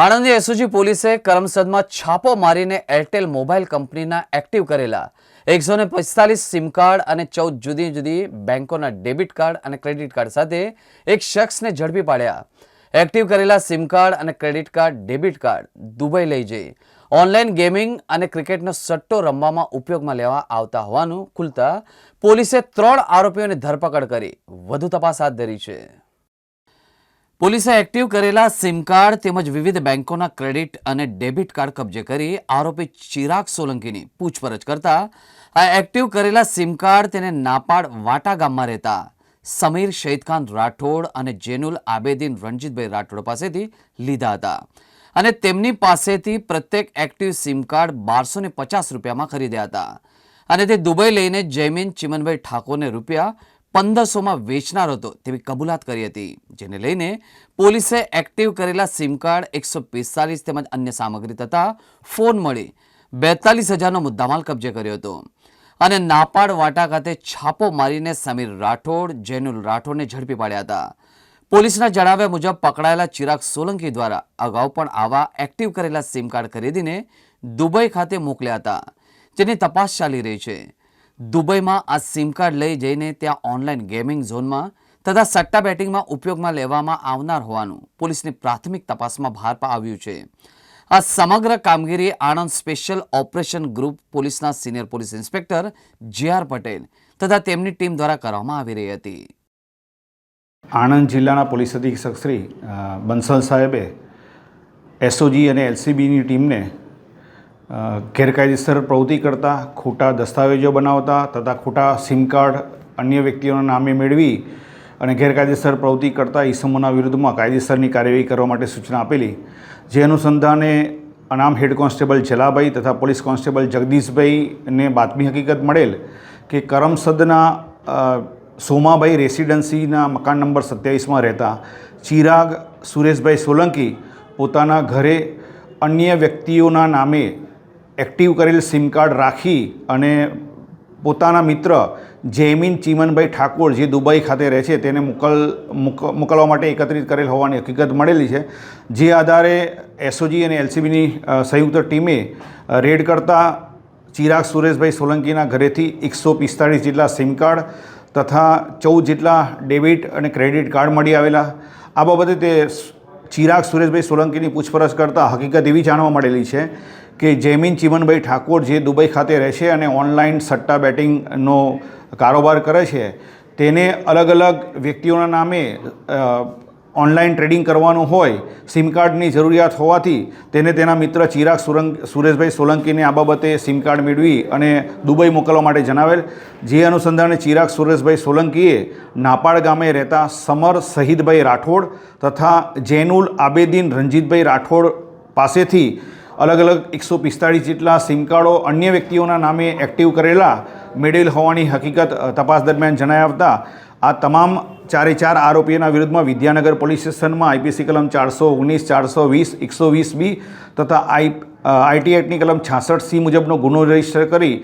આણંદની SOG પોલીસે કરમસદમાં છાપો મારીને એરટેલ મોબાઈલ કંપનીના એક્ટિવ કરેલા. એકસો ને પિસ્તાલીસ સિમ કાર્ડ અને ચૌદ જુદી જુદી બેંકોના ડેબિટ કાર્ડ અને ક્રેડિટ કાર્ડ સાથે એક શખ્સને ઝડપી પાડ્યા. એક્ટિવ કરેલા સિમ કાર્ડ અને credit card, debit card Dubai લઈ જઈ. ઓનલાઈન ગેમિંગ અને ક્રિકેટનો સટ્ટો રમવામાં ઉપયોગમાં લેવા આવતા હોવાનું ખુલતા પોલીસે ત્રણ આરોપીઓની ધરપકડ કરી. વધુ તપાસ હાથ ધરી છે. પોલીસે એક્ટિવ કરેલા સિમ કાર્ડ તેમજ વિવિધ બેંકોના ક્રેડિટ અને ડેબિટ કાર્ડ કબજે કરી આરોપી ચિરાગ સોલંકીની પૂછપરછ કરતા આ એક્ટિવ કરેલા સિમ કાર્ડ તેને નાપાડ વાટા ગામમાં રહેતા સમીર શહીદખાન રાઠોડ અને જેનુલ આબેદીન રણજીતભાઈ રાઠોડ પાસેથી લીધા હતા. અને તેમની પાસેથી પ્રત્યેક એક્ટિવ સિમ કાર્ડ બારસો પચાસ રૂપિયામાં ખરીદ્યા હતા. અને તે દુબઈ લઈને જયમીન ચિમનભાઈ ઠાકોરને રૂપિયા પંદરસોમાં વેચનાર હતો તેવી કબૂલાત કરી હતી, જેને લઈને પોલીસે એક્ટિવ કરેલા સિમ કાર્ડ એકસો પિસ્તાલીસ તેમજ અન્ય સામગ્રી તથા ફોન મળી બેતાલીસ હજારનો મુદ્દામાલ કબજે કર્યો હતો. અને નાપાડ વાટા ખાતે છાપો મારીને સમીર રાઠોડ, જૈનુલ રાઠોડને ઝડપી પાડ્યા હતા. પોલીસના જણાવ્યા મુજબ પકડાયેલા ચિરાગ સોલંકી દ્વારા અગાઉ પણ આવા એક્ટિવ કરેલા સિમ કાર્ડ ખરીદીને દુબઈ ખાતે મોકલ્યા હતા. જેની તપાસ ચાલી રહી છે. દુબઈમાં આ સિમ કાર્ડ લઈ જઈને ત્યાં ઓનલાઈન ગેમિંગ ઝોનમાં તથા સટ્ટા બેટિંગમાં ઉપયોગમાં લેવામાં આવનાર હોવાનું પોલીસની પ્રાથમિક તપાસમાં બહાર આવ્યું છે. આ સમગ્ર કામગીરી આણંદ સ્પેશિયલ ઓપરેશન ગ્રુપ પોલીસના senior police inspector J R Patel તથા તેમની ટીમ દ્વારા કરવામાં આવી રહી હતી. આણંદ જિલ્લાના પોલીસ અધિક્ષક શ્રી બંસલ સાહેબે એસઓજી અને એલસીબીની ટીમને ગેરકાયદેસર પ્રવૃત્તિ કરતા, ખોટા દસ્તાવેજો બનાવતા તથા ખોટા સિમ કાર્ડ અન્ય વ્યક્તિઓના નામે મેળવી અને ગેરકાયદેસર પ્રવૃત્તિ કરતા ઈસમોના વિરુદ્ધમાં કાયદેસરની કાર્યવાહી કરવા માટે સૂચના આપેલી. જે અનુસંધાને અનામ હેડ કોન્સ્ટેબલ જલાભાઈ તથા પોલીસ કોન્સ્ટેબલ જગદીશભાઈને બાતમી હકીકત મળેલ કે કરમસદના સોમાભાઈ રેસિડન્સીના મકાન નંબર સત્યાવીસમાં રહેતા ચિરાગ સુરેશભાઈ સોલંકી પોતાના ઘરે અન્ય વ્યક્તિઓના નામે એક્ટિવ કરેલ સિમ કાર્ડ રાખી અને પોતાના મિત્ર જૈમિન ચીમનભાઈ ઠાકોર જે દુબઈ ખાતે રહે છે, તેને મોકલ, મોક- મોકલવા માટે એકત્રિત કરેલ હોવાની હકીકત મળેલી છે. જે આધારે એસઓજી અને એલસીબીની સંયુક્ત ટીમે રેડ કરતા ચિરાગ સુરેશભાઈ સોલંકીના ઘરેથી એકસો પિસ્તાળીસ જેટલા સિમ કાર્ડ તથા ચૌદ જેટલા ડેબિટ અને ક્રેડિટ કાર્ડ મળી આવેલા. આ બાબતે તે ચિરાગ સુરેશભાઈ સોલંકીની પૂછપરછ કરતાં હકીકત એવી જાણવા મળેલી છે કે જૈમિન ચિમનભાઈ ઠાકોર જે દુબઈ ખાતે રહે છે અને ઓનલાઈન સટ્ટા બેટિંગનો કારોબાર કરે છે, તેને અલગ અલગ વ્યક્તિઓના નામે ઓનલાઈન ટ્રેડિંગ કરવાનું હોય, સિમ કાર્ડની જરૂરિયાત હોવાથી તેને તેના મિત્ર ચિરાગ સુરંગ, સુરેશભાઈ સોલંકીને આ બાબતે સિમ કાર્ડ મેળવી અને દુબઈ મોકલવા માટે જણાવેલ. જે અનુસંધાને ચિરાગ સુરેશભાઈ સોલંકીએ નાપાડ ગામે રહેતા સમર શહીદભાઈ રાઠોડ તથા જૈનુલ આબેદીન રણજીતભાઈ રાઠોડ પાસેથી અલગ અલગ એકસો પિસ્તાળીસ જેટલા સિમ કાર્ડો અન્ય વ્યક્તિઓના નામે એક્ટિવ કરેલા મેળવેલ હોવાની હકીકત તપાસ દરમિયાન જણાઈ આવતા, આ તમામ ચારે ચાર આરોપીઓના વિરુદ્ધમાં વિદ્યાનગર પોલીસ સ્ટેશનમાં આઈપીસી કલમ ચારસો ઓગણીસ, ચારસો વીસ, એકસો વીસ બી તથા આઈ આઈટી એક્ટની કલમ છાસઠ સી મુજબનો ગુનો રજિસ્ટર કરી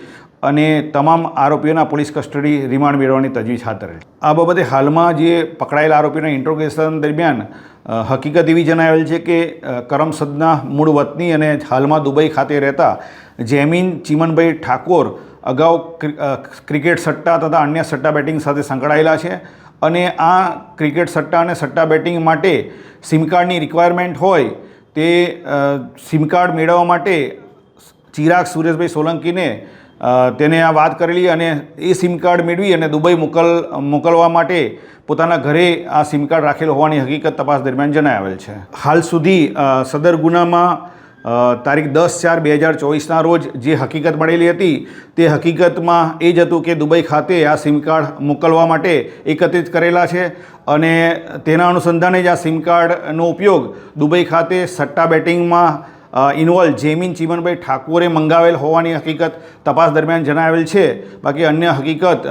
અને તમામ આરોપીઓના પોલીસ કસ્ટડી રિમાન્ડ મેળવવાની તજવીજ હાથ ધરેલ. આ બાબતે હાલમાં જે પકડાયેલા આરોપીના ઇન્ટ્રોગેશન દરમિયાન હકીકત એવી જણાવેલ છે કે કરમસદના મૂળ વતની અને હાલમાં દુબઈ ખાતે રહેતા જેમીન ચીમનભાઈ ઠાકોર અગાઉ ક્રિકેટ સટ્ટા તથા અન્ય સટ્ટા બેટિંગ સાથે સંકળાયેલા છે અને આ ક્રિકેટ સટ્ટા અને સટ્ટા બેટિંગ માટે સિમ કાર્ડની રિક્વાયરમેન્ટ હોય તે અ, સિમ કાર્ડ મેળવવા માટે ચિરાગ સુરેશભાઈ સોલંકીને તેને આ વાત કરેલી અને એ સિમ કાર્ડ મેળવી અને દુબઈ મોકલ, મોકલવા માટે પોતાના ઘરે આ સિમ કાર્ડ રાખેલ હોવાની હકીકત તપાસ દરમિયાન જણાવેલ છે. હાલ સુધી સદર ગુનામાં તારીખ દસ ચાર બે હજાર ચોવીસના રોજ જે હકીકત મળેલી હતી, તે હકીકતમાં એ જ હતું કે દુબઈ ખાતે આ સિમ કાર્ડ મોકલવા માટે એકત્રિત કરેલા છે અને તેના અનુસંધાને જ આ સિમ કાર્ડનો ઉપયોગ દુબઈ ખાતે સટ્ટા બેટિંગમાં ઇન્વોલ્વ જેમિન ચીમનભાઈ ઠાકોરે મંગાવેલ હોવાની હકીકત તપાસ દરમિયાન જણાવેલ છે. બાકી અન્ય હકીકત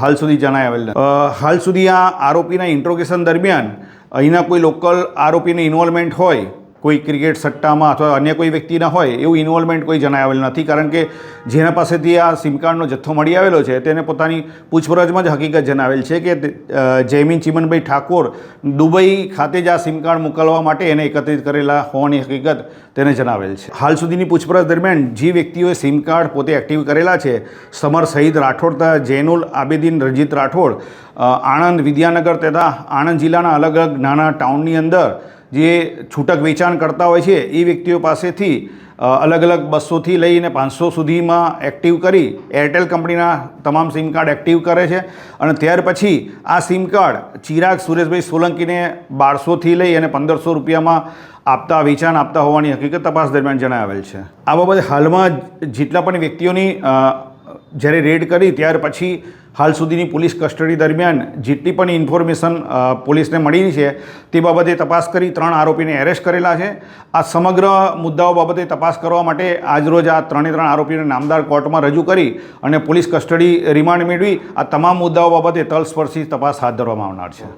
હાલ સુધી જણાવેલ હાલ સુધી આ આરોપીના ઇન્ટ્રોગેશન દરમિયાન અહીંના કોઈ લોકલ આરોપીની ઇન્વોલ્વમેન્ટ હોય કોઈ ક્રિકેટ સટ્ટામાં અથવા અન્ય કોઈ વ્યક્તિના હોય એવું ઇન્વોલ્વમેન્ટ કોઈ જણાવેલ નથી. કારણ કે જેના પાસેથી આ સિમ કાર્ડનો જથ્થો મળી આવેલો છે, તેને પોતાની પૂછપરછમાં જ હકીકત જણાવેલ છે કે જયમીન ચિમનભાઈ ઠાકોર દુબઈ ખાતે જ આ સિમ કાર્ડ મોકલવા માટે એને એકત્રિત કરેલા હોવાની હકીકત તેને જણાવેલ છે. હાલ સુધીની પૂછપરછ દરમિયાન જે વ્યક્તિઓએ સિમ કાર્ડ પોતે એક્ટિવ કરેલા છે, સમર સહિત રાઠોડ તથા જૈનુલ આબેદીન રંજીત રાઠોડ આણંદ વિદ્યાનગર તથા આણંદ જિલ્લાના અલગ અલગ નાના ટાઉનની અંદર જે છૂટક વેચાણ કરતા હોય છે, એ વ્યક્તિઓ પાસેથી અલગ અલગ બસોથી લઈને પાંચસો સુધીમાં એક્ટિવ કરી એરટેલ કંપનીના તમામ સિમ કાર્ડ એક્ટિવ કરે છે. અને ત્યાર પછી આ સિમ કાર્ડ ચિરાગ સુરેશભાઈ સોલંકીને બારસોથી લઈ અને પંદરસો રૂપિયામાં આપતા, વેચાણ આપતા હોવાની હકીકત તપાસ દરમિયાન જણાવેલ છે. આ બાબતે હાલમાં જેટલા પણ વ્યક્તિઓની જ્યારે રેડ કરી ત્યાર પછી હાલ સુધીની પોલીસ કસ્ટડી દરમિયાન જેટલી પણ ઇન્ફોર્મેશન પોલીસને મળી છે, તે બાબતે તપાસ કરી ત્રણ આરોપીને એરેસ્ટ કરેલા છે. આ સમગ્ર મુદ્દાઓ બાબતે તપાસ કરવા માટે આજરોજ આ ત્રણે ત્રણ આરોપીને નામદાર કોર્ટમાં રજૂ કરી અને પોલીસ કસ્ટડી રિમાન્ડ મેળવી. આ તમામ મુદ્દાઓ બાબતે તલસ્પર્શી તપાસ હાથ ધરવામાં આવનાર છે.